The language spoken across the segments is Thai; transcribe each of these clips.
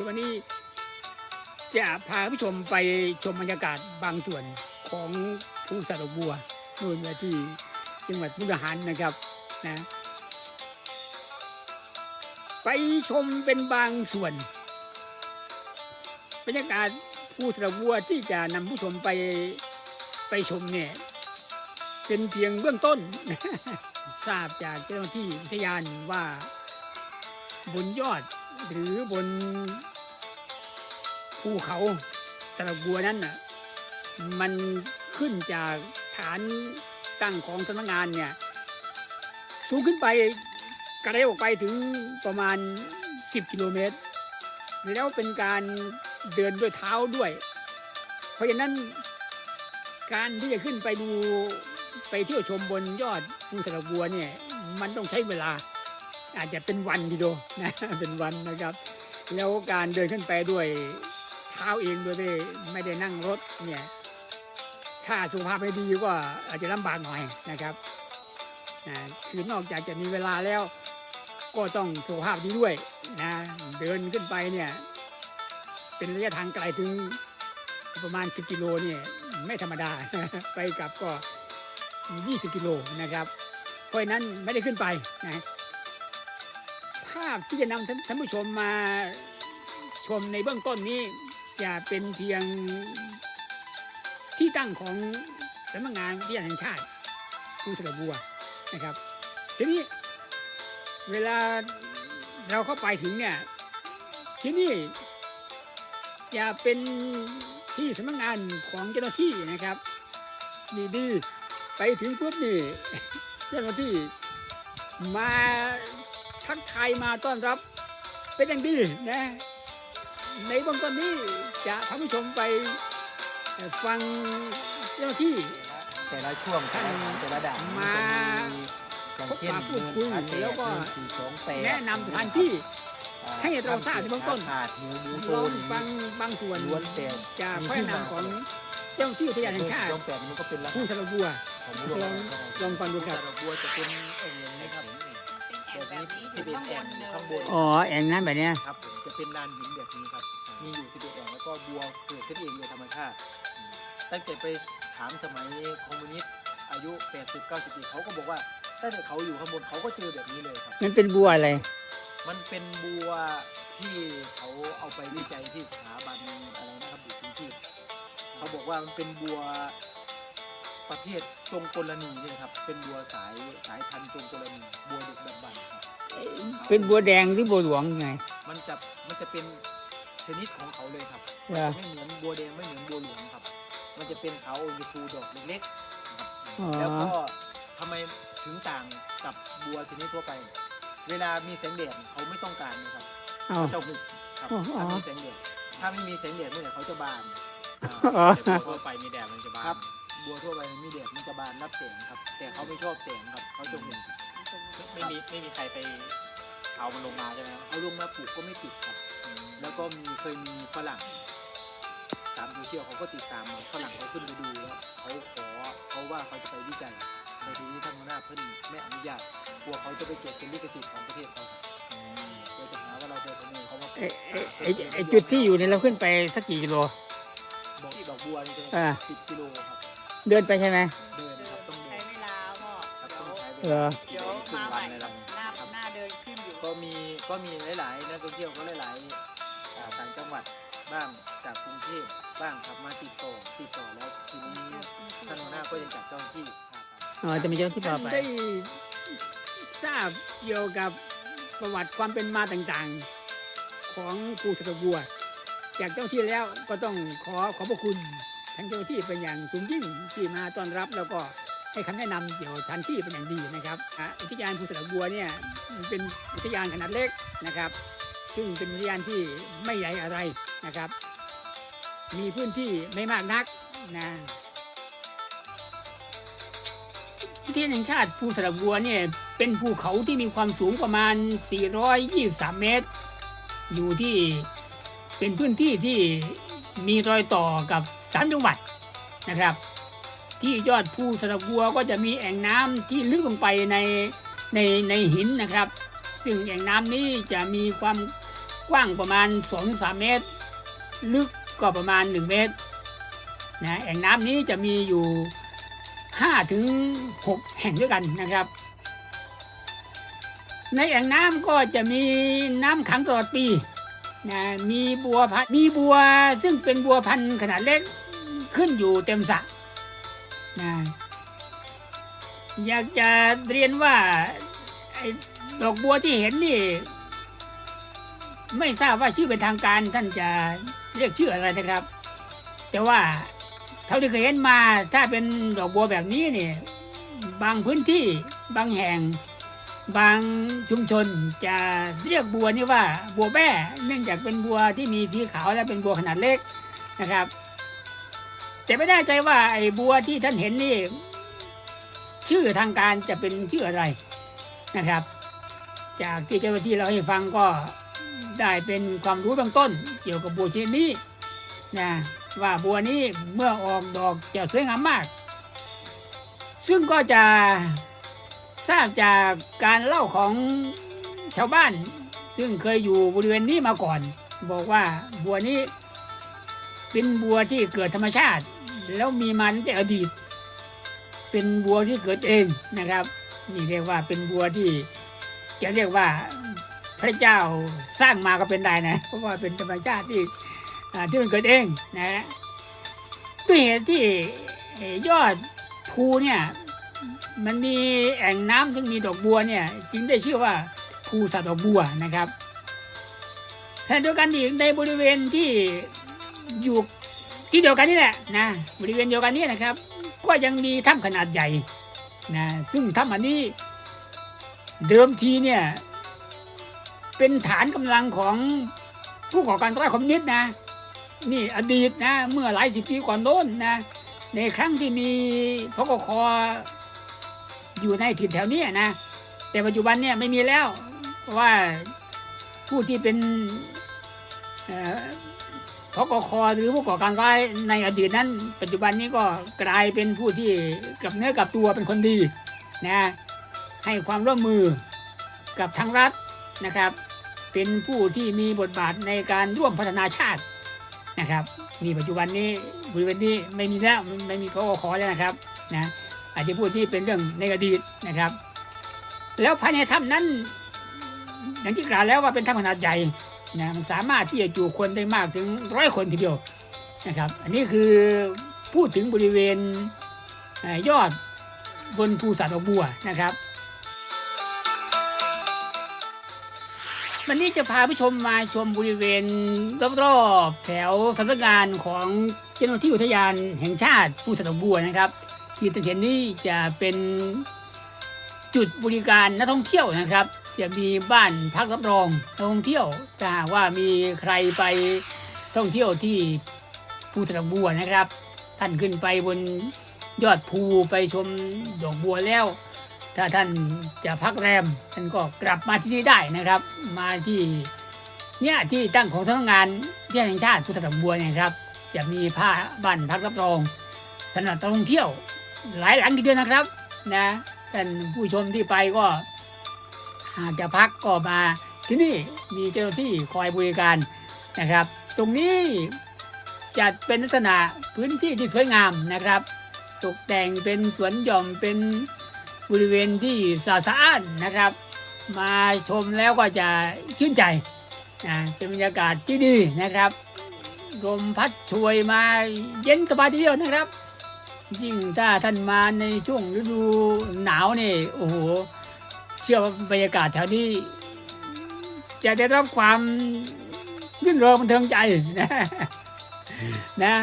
ารจากชมวันนี้จะพาผู้ชมไปชมบรรยากาศบางส่วนของภูสะดอกบัวนู่นที่จังหวัดมุกดาหารนะครับนะไปชมเป็นบางส่วน บรรยากาศภูสะบัวที่จะนำผู้ชมไปไปชมเนี่ยเป็นเพียงเบื้องต้น ทราบจากเจ้าหน้าที่อุทยานว่าบนยอดหรือบน ภูเขาสระบัวนั้นน่ะมันขึ้นจากฐานตั้งของสำนักงานเนี่ยสูงขึ้นไปกระเดออกไปถึงประมาณ 10 กิโลเมตร แล้วเป็นการเดินด้วยเท้าด้วย เพราะฉะนั้นการที่จะขึ้นไปดูไปเที่ยวชมบนยอดภูสระบัวเนี่ยมันต้องใช้เวลา อาจจะเป็นวันทีเดียวนะเป็นวันนะครับ แล้วการเดินขึ้นไปด้วย เท้าเองโดยไม่ไม่ได้นั่งรถเนี่ยถ้าสุขภาพไม่ดีก็อาจจะลำบากหน่อยนะครับนะคือนอกจากจะมีเวลาแล้ว ก็ต้องสุขภาพดีด้วยนะเดินขึ้นไปเนี่ยเป็นระยะทางไกลถึงประมาณ 10 กิโลเนี่ยไม่ธรรมดา ไปกลับก็ 20 กิโลนะครับ เพราะนั้นไม่ได้ขึ้นไปนะภาพที่จะนำท่านผู้ชมมาชมในเบื้องต้นนี้ จะเป็นเพียงที่ตั้งของสำนักงานวิทยาแห่งชาติภูสระบัวนะครับ ทีนี้เวลาเราเข้าไปถึงเนี่ยที่นี่จะเป็นที่สำนักงานของเจ้าหน้าที่นะครับดีๆไปถึงปุ๊บนี่เจ้าหน้าที่มาทักทายมาต้อนรับเป็นอย่างดีนะ ในเบื้องต้นนี้จะพาผู้ชมไปฟังเจ้าหน้าที่ แต่ละช่วงแต่ละแต่ละด่านมาพบปะพูดคุยแล้วก็แนะนำสถานที่ให้เราทราบในเบื้องต้นขาดหมูหมูโตลองฟังบางส่วนจากข้อแนะนำของเจ้าหน้าที่อุทยานแห่งชาติผู้ณะสรบัวของหมูลองลองฟังดูครับ นเองอย่างนี้ครับเป็นแอ่งแบบนี้สิบเอ็ดแอ่งอยู่ข้างบนอ๋อแองนั้นแบบเนี้ยครับผมจะเป็นลานหินแบบนี้ครับ มีอยู่สิบเอ็ดแอ่งแล้วก็บัวเกิดขึ้นเองโดยธรรมชาติอืมตั้งแต่ไปถามสมัยคอมมิวนิสต์อายุ 80 90ปีเขาก็บอกว่าตั้งแต่เขาอยู่ข้างบนเขาก็เจอแบบนี้เลยครับ มันเป็นบัวอะไร มันเป็นบัวที่เขาเอาไปวิจัยที่สถาบันอะไรนะครับอยู่กรุงเทพเขาบอกว่ามันเป็นบัว ประเภทจงกลนีเนี่ยครับ เป็นบัวสายสายพันธุ์จงกลนีบัวดึกดำบรรพ์ครับเป็นบัวแดงหรือบัวหลวงไง มันจะมันจะเป็นชนิดของเขาเลยครับเหรอ ไม่เหมือนบัวแดงไม่เหมือนบัวหลวงครับ มันจะเป็นเขาอยู่ภูดอกเล็กๆนะครับอ๋อ แล้วก็ทำไมถึงต่างกับบัวชนิดทั่วไป เวลามีแสงแดดเขาไม่ต้องการนะครับ เอา เขาจะหุบครับอ๋อถ้ามีแสงแดดถ้าไม่มีแสงแดดเมื่อไหร่เขาจะบานอ๋อ แต่บัวทั่วไปมีแดดมันจะบานครับ บัวทั่วไปมันมีแดดมันจะบานรับแสงครับ แต่เขาไม่ชอบแสงครับเขาจะหุบไม่มีไม่มีใครไปเอามันลงมาใช่ไหมครับเอาลงมาปลูกก็ไม่ติดครับ แล้วก็มีเคยมีฝรั่ง ตามโซเชียลเขาก็ติดตามมาฝรั่งเขาขึ้นไปดูแล้วเขาขอเขาว่าเขาจะไปวิจัยแต่ทีนี้ท่านหัวหน้าเพิ่นไม่อนุญาตกลัวเขาจะไปจดเป็นลิขสิทธิ์ของประเทศเขาเดี๋ยวจะหาว่าเราไปขโมยเขามาปลูไอ้กไอ้ไอ้ไอ้จุดที่อยู่เนี่ยเราขึ้นไปสักกี่กิโลบอกดอกบัวนี่จะอ่าสิบกิโลครับ เดินไปใช่ไหมเดินครับต้องเดิใช้นเวลาพ่อครับเดี๋ยต้วองใช้เวเหรลาอเดี๋ยวมาใหม่หน้าหน้าเดินขึ้นอยู่ก็มีก็มีหลายๆนักท่องเที่ยวก็หลายๆอ่าต่างจังหวัดบ้างจากกรุงเทพบ้างครับมาติดต่อติดต่อแล้วทีนี้ท่านหัวหน้าก็ยังจัดเจ้าหน้าที่พาไป อ๋อจะมีเจ้าหน้าที่พาท่านไป ได้ทราบเกี่ยวกับประวัติความเป็นมาต่างๆ ของภูสระบัว จากเจ้าที่แล้วก็ต้องขอขอบพระคุณ ทั้งเจ้าที่เป็นอย่างสูงยิ่งที่มาต้อนรับแล้วก็ให้คำแนะนำเกี่ยวกับสถานที่เป็นอย่างดีนะครับอุทยานภูสระบัวเนี่ยเป็นอุทยานขนาดเล็กนะครับ ซึ่งเป็นอุทยานที่ไม่ใหญ่อะไรนะครับ มีพื้นที่ไม่มากนักนะอุทยานแห่งชาติภูสระบัวเนี่ยเป็นภูเขาที่มีความสูงประมาณ 423 เมตร อยู่ที่เป็นพื้นที่ที่ มีรอยต่อกับสามจังหวัดนะครับ ที่ยอดภูสระบัวก็จะมีแอ่งน้ำที่ลึกลงไปในในในหินนะครับ ซึ่งแอ่งน้ำนี้จะมีความกว้างประมาณ2อสเมตร ลึกก็ประมาณ 1 เมตรนะแอ่งน้ำนี้จะมีอยู่5ถึง6แห่งด้วยกันนะครับ ในแอ่งน้ำก็จะมีน้ำขังตลอดปี นะมีบัวพันมีบัวซึ่งเป็นบัวพันธุ์ขนาดเล็กขึ้นอยู่เต็มสระนะอยากจะเรียนว่าอดอกบัวที่เห็นนี่ ไม่ทราบว่าชื่อเป็นทางการท่านจะเรียกชื่ออะไรนะครับ แต่ว่าเท่าที่เคยเห็นมาถ้าเป็นดอกบัวแบบนี้เนี่ยบางพื้นที่บางแห่ง บางชุมชนจะเรียกบัวนี่ว่าบัวแบ้เนื่องจากเป็นบัวที่มีสีขาวและเป็นบัวขนาดเล็กนะครับ แต่ไม่แน่ใจว่าไอ้บัวที่ท่านเห็นนี่ ชื่อทางการจะเป็นชื่ออะไรนะครับ จากที่เจ้าหน้าที่เราให้ฟังก็ได้เป็นความรู้เบื้องต้น เกี่ยวกับบัวชนิดนี้นะว่าบัวนี้เมื่อออกดอกจะสวยงามมาก ซึ่งก็จะ ทราบจากการเล่าของชาวบ้าน ซึ่งเคยอยู่บริเวณนี้มาก่อน บอกว่าบัวนี้เป็นบัวที่เกิดธรรมชาติ แล้วมีมาตั้งแต่อดีต เป็นบัวที่เกิดเองนะครับ นี่เรียกว่าเป็นบัวที่จะเรียกว่าพระเจ้าสร้างมาก็เป็นได้นะ เพราะว่าเป็นธรรมชาติที่ที่มันเกิดเองนะฮะด้วยเหตุที่ยอดภูเนี่ย มันมีแอ่งน้ำซึ่งมีดอกบัวเนี่ยจึงได้ชื่อว่าภูสัตว์ดอกบัวนะครับขณะเดียวกันอีกในบริเวณที่อยู่ที่เดียวกันนี่แหละนะบริเวณเดียวกันนี่นะครับ ก็ยังมีถ้ำขนาดใหญ่นะซึ่งถ้ำอันนี้เดิมทีเนี่ยเป็นฐานกำลังของผู้ก่อการร้ายคอมมิวนิสต์นะนี่อดีตนะเมื่อหลายสิบปีก่อนโน้นนะในครั้งที่มีพกค อยู่ในถิ่นแถวนี้นะ แต่ปัจจุบันเนี่ยไม่มีแล้วเพราะว่าผู้ที่เป็นเอ่อพกคหรือผู้ก่อการร้ายในอดีตนั้น ปัจจุบันนี้ก็กลายเป็นผู้ที่กับเนื้อกับตัวเป็นคนดีนะให้ความร่วมมือกับทางรัฐนะครับ เป็นผู้ที่มีบทบาทในการร่วมพัฒนาชาตินะครับนี่ปัจจุบันนี้บริเวณนี้ไม่มีแล้วไม่มีพกคแล้วนะครับนะ อาจจะพูดที่เป็นเรื่องในอดีตนะครับ แล้วภายในถ้ำนั้นอย่างที่กล่าวแล้วว่าเป็นถ้ำขนาดใหญ่นะมันสามารถที่จะจุคนได้มากถึงร้อยคนทีเดียวนะครับ อันนี้คือพูดถึงบริเวณยอดบนภูสัตว์อกบัวนะครับวันนี้จะพาผู้ชมมาชมบริเวณรอบๆแถวสำนักงานของเจ้าหน้าที่อุทยานแห่งชาติภูสัตว์อกบัวนะครับ ที่ท่านเห็นนี่จะเป็นจุดบริการนักท่องเที่ยวนะครับ จะมีบ้านพักรับรองนักท่องเที่ยวถ้าหากว่ามีใครไปท่องเที่ยวที่ภูสระบัวนะครับ ท่านขึ้นไปบนยอดภูไปชมดอกบัวแล้ว ถ้าท่านจะพักแรมท่านก็กลับมาที่นี่ได้นะครับ มาที่เนี่ยที่ตั้งของสำนักงานที่แห่งชาติภูสระบัวเนี่ยครับ จะมีผ้าบ้านพักรับรองสำหรับนักท่องเที่ยว หลายหลังทีเดียวนะครับ นะท่านผู้ชมที่ไปก็หากจะพักก็มาที่นี่มีเจ้าหน้าที่คอยบริการนะครับ ตรงนี้จัดเป็นลักษณะพื้นที่ที่สวยงามนะครับ ตกแต่งเป็นสวนหย่อมเป็นบริเวณที่สะอาดนนะครับ มาชมแล้วก็จะชื่นใจนะเป็นบรรยากาศที่ดีนะครับลมพัดช่วยมาเย็นสบายทีเดียวนะครับ ยิ่งถ้าท่านมาในช่วงฤดูหนาวนี่โอ้โหเชื่อว่าบรรยากาศแถวนี้ จะได้รับความรื่นเริงบันเทิงใจนะนะ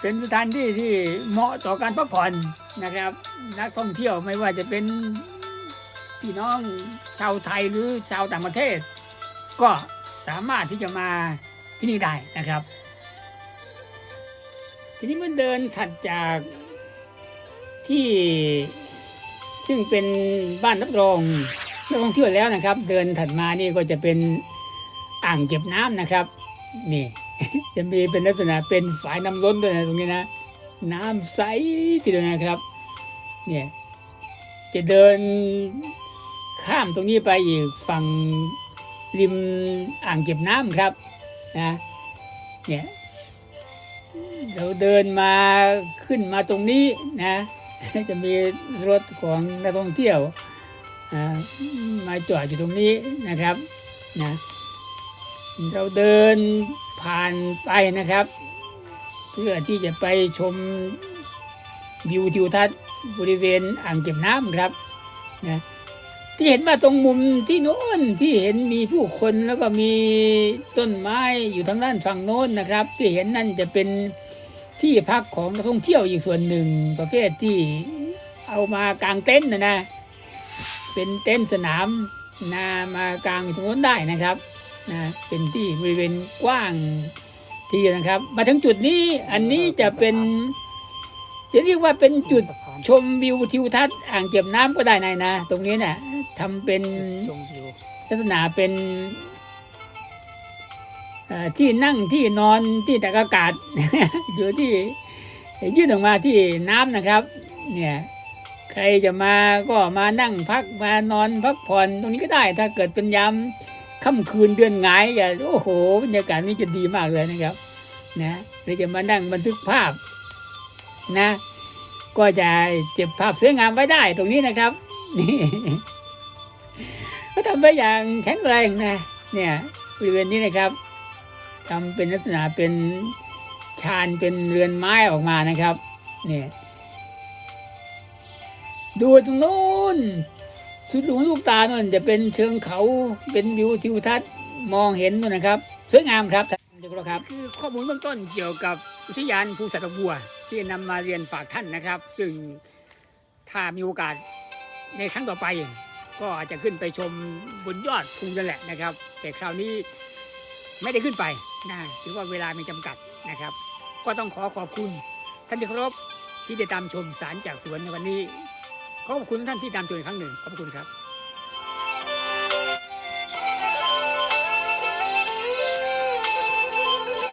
เป็นสถานที่ที่เหมาะต่อการพักผ่อนนะครับ นักท่องเที่ยวไม่ว่าจะเป็นพี่น้องชาวไทยหรือชาวต่างประเทศ ก็สามารถที่จะมาที่นี่ได้นะครับ ทีนี้เมื่อเดินถัดจาก ที่ซึ่งเป็นบ้านรับรองนักท่องเที่ยวแล้วนะครับ เดินถัดมานี่ก็จะเป็นอ่างเก็บน้ำนะครับ นี่ จะมีเป็นลักษณะเป็นฝายน้ำล้นด้วยนะตรงนี้นะ น้ำใสทีเดียวนะครับ เนี่ยจะเดินข้ามตรงนี้ไปอีกฝั่งริมอ่างเก็บน้ำครับนะเนี่ยเราเดินมาขึ้นมาตรงนี้นะ จะมีรถของนักท่องเที่ยวมาจอดอยู่ตรงนี้นะครับนะเราเดินผ่านไปนะครับ เพื่อที่จะไปชมวิวทิวทัศน์บริเวณอ่างเก็บน้ำครับนะที่เห็นว่าตรงมุมที่โน้นที่เห็นมีผู้คนแล้วก็มีต้นไม้อยู่ทางด้านฝั่งโน้นนะครับ ที่เห็นนั่นจะเป็น ที่พักของนักท่องเที่ยวอีกส่วนหนึ่งประเภทที่เอามากางเต็นท์นะนะ เป็นเต็นท์สนามนามากางอยู่ตรงโน้นได้นะครับนะเป็นที่บริเวณกว้างที่นะครับ มาถึงจุดนี้อันนี้จะเป็นจะเรียกว่าเป็นจุดชมวิวทิวทัศน์อ่างเก็บน้ำก็ได้นายนะ ตรงนี้นะ่ะทำเป็นลักษณะเป็น ที่นั่งที่นอนที่ตากอากาศอยู่ที่ยื่นออกมาที่น้ำนะครับ เนี่ยใครจะมาก็มานั่งพักมานอนพักผ่อนตรงนี้ก็ได้ ถ้าเกิดเป็นยามค่ำคืนเดือนงายอย่าโอ้โหบรรยากาศนี้จะดีมากเลยนะครับนะหรือจะมานั่งบันทึกภาพนะ ก็จะเก็บภาพสวยงามไว้ได้ตรงนี้นะครับนี่ก็ทำไว้อย่างแข็งแรงนะเนี่ยบริเวณนี้นะครับ ทำเป็นลักษณะเป็นชานเป็นเรือนไม้ออกมานะครับเนี่ยดูตรงนู้นสุดลูกหูลูกตาโน่นจะเป็นเชิงเขาเป็นวิวทิวทัศน์มองเห็นนู่นนะครับสวยงามครับท่านเจ้าครับคือข้อมูลเบื้องต้นเกี่ยวกับอุทยานภูสัตว์บัว ที่นำมาเรียนฝากท่านนะครับ ซึ่งถ้ามีโอกาสในครั้งต่อไป ก็อาจจะขึ้นไปชมบนยอดภูนั่นแหละนะครับ แต่คราวนี้ ไม่ได้ขึ้นไปนะถือว่าเวลามีจำกัดนะครับ ก็ต้องขอขอบคุณท่านที่เคารพที่ได้ตามชมสารจากสวนในวันนี้ ขอบคุณท่านที่ตามชมอีกครั้งหนึ่งขอบคุณครับ